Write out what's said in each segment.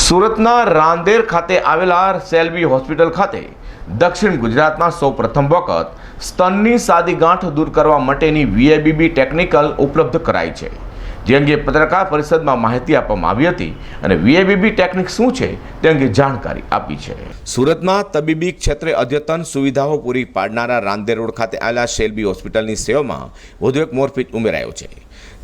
સુરતના રાંદેર ખાતે આવેલા સેલ્વી હોસ્પિટલ ખાતે દક્ષિણ ગુજરાતમાં સૌ પ્રથમ વખત સ્તનની સાદી ગાંઠ દૂર કરવા માટેની વીઆઈબીબી ટેકનિકલ ઉપલબ્ધ કરાઈ છે. જે અંગે પત્રકાર પરિષદમાં માહિતી આપવામાં આવી હતી અને વીઆઈબીબી ટેકનિક શું છે તે અંગે જાણકારી આપી છે. સુરતમાં તબીબી ક્ષેત્રે અદ્યતન સુવિધાઓ પૂરી પાડનારા રાંદેર રોડ ખાતે આવેલા શેલ્બી હોસ્પિટલની સેવામાં વધુ એક મોરપીટ ઉમેરાયો છે.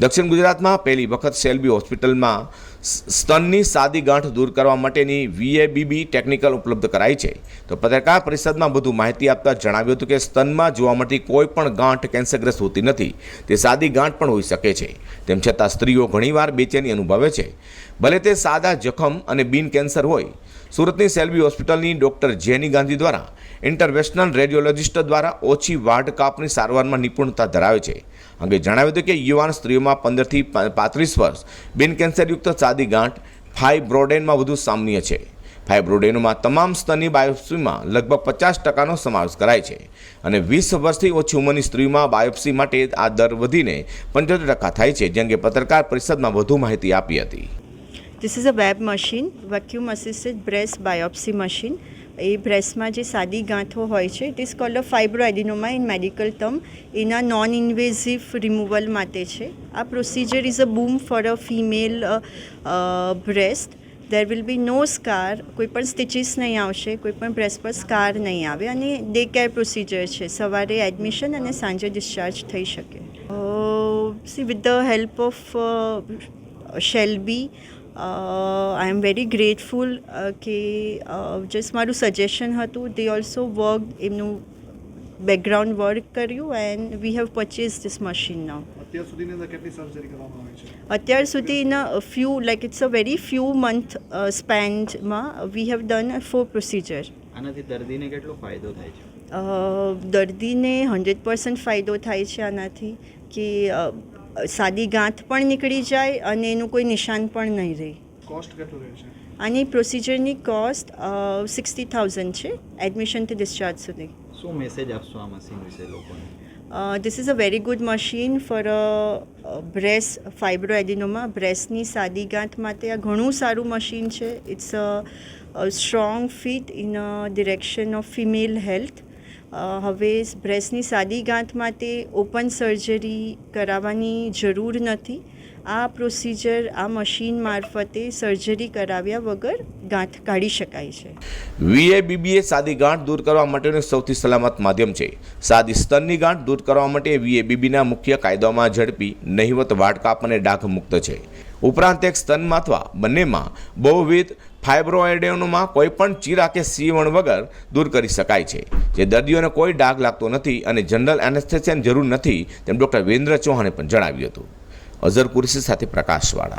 દક્ષિણ ગુજરાતમાં પહેલી વખત શેલ્બી હોસ્પિટલમાં સ્તનની સાદી ગાંઠ દૂર કરવા માટેની વીએબીબી ટેકનિકલ ઉપલબ્ધ કરાઈ છે. તો પત્રકાર પરિષદમાં વધુ માહિતી આપતા જણાવ્યું હતું કે સ્તનમાં જોવા મળતી કોઈ પણ ગાંઠ કેન્સરગ્રસ્ત હોતી નથી. તે સાદી ગાંઠ પણ હોઈ શકે છે. તેમ છતાં સ્ત્રીઓ ઘણીવાર બેચેની અનુભવે છે. ભલે તે સાદા જખમ અને બિન કેન્સર હોય. સુરતની સેલ્બી હોસ્પિટલની ડૉક્ટર જેની ગાંધી દ્વારા ઇન્ટરવેશનલ રેડિયોલોજિસ્ટ દ્વારા ઓછી વાઢ કાપની સારવારમાં નિપુણતા ધરાવે છે. અંગે જણાવ્યું હતું કે યુવાન સ્ત્રીઓમાં પંદરથી પાંત્રીસ વર્ષ, બિન કેન્સરયુક્ત સાદી ગાંઠ, ફાઇબ્રોડેનમાં વધુ સામાન્ય છે ફાઇબ્રોડેનોમાં તમામ સ્તરની બાયોપ્સીમાં લગભગ પચાસ ટકાનો સમાવેશ કરાય છે અને વીસ વર્ષથી ઓછી ઉંમરની સ્ત્રીઓમાં બાયોપ્સી માટે આ દર વધીને પંચોતેર ટકા થાય છે, જે અંગે પત્રકાર પરિષદમાં વધુ માહિતી આપી હતી this is a web machine vacuum assisted breast biopsy machine. એ બ્રેસ્ટમાં જે સાદી ગાંઠો હોય છે it is called a fibroadenoma in medical term એના નોન ઇન્વેઝિવ રિમૂવલ માટે છે. આ procedure is a boon for a female breast there will be no scar કોઈ પણ સ્ટિચીસ નહીં આવશે, કોઈ પણ બ્રેસ્ટ પર સ્કાર નહીં આવે અને ડે કેર પ્રોસિજર છે. સવારે એડમિશન અને સાંજે ડિસ્ચાર્જ થઈ શકે. See with the help of Shalby I am very grateful કે જસ્ટ મારું સજેશન હતું દે ઓલ્સો વર્ક એમનું બેકગ્રાઉન્ડ વર્ક કર્યું and we have purchase this machine now અત્યાર સુધીની અંદર કેટલી સર્જરી કરવામાં આવી છે? અત્યાર સુધી in few like it's a very few month સ્પેન્ડમાં we have done four procedure આનાથી દર્દીને કેટલો ફાયદો થાય છે? દર્દીને હંડ્રેડ પર્સન્ટ ફાયદો થાય છે આનાથી કે અ, સાદી ગાંઠ પણ નીકળી જાય અને એનું કોઈ નિશાન પણ નહીં રહે. કોસ્ટ કેટલું રહે છે? આની પ્રોસિજરની કોસ્ટ સિક્સટી થાઉઝન્ડ છે એડમિશનથી ડિસ્ચાર્જ સુધી. શું મેસેજ આપશો આ મશીન વિશે લોકોને? This is a very good machine for a breast fibroadenoma બ્રેસની સાદી ગાંઠ માટે આ ઘણું સારું મશીન છે. It's a strong fit in a direction of female health હવે બ્રેસ્ટની સાદી ગાંઠ માટે ઓપન સર્જરી કરાવવાની જરૂર નથી. આ પ્રોસિજર, આ મશીન મારફતે સર્જરી કરાવ્યા વગર ગાંઠ કાઢી શકાય છે. વીએબીબીએ સાદી ગાંઠ દૂર કરવા માટેનું સૌથી સલામત માધ્યમ છે. સાદી સ્તનની ગાંઠ દૂર કરવા માટે વીએબીબીના મુખ્ય કાયદામાં ઝડપી, નહિવત વાટકાપ અને ડાઘ મુક્ત છે. ઉપરાંત એક સ્તનમાં અથવા બંનેમાં બહુવિધ ફાઇબ્રોએડેનોમાં કોઈ પણ ચીરા કે સીવણ વગર દૂર કરી શકાય છે. જે દર્દીઓને કોઈ ડાઘ લાગતો નથી અને જનરલ એનેસ્થેસિયાની જરૂર નથી, તેમ ડૉક્ટર વિરેન્દ્ર ચૌહાણે પણ જણાવ્યું હતું. અઝર કુરેશી સાથે પ્રકાશવાળા.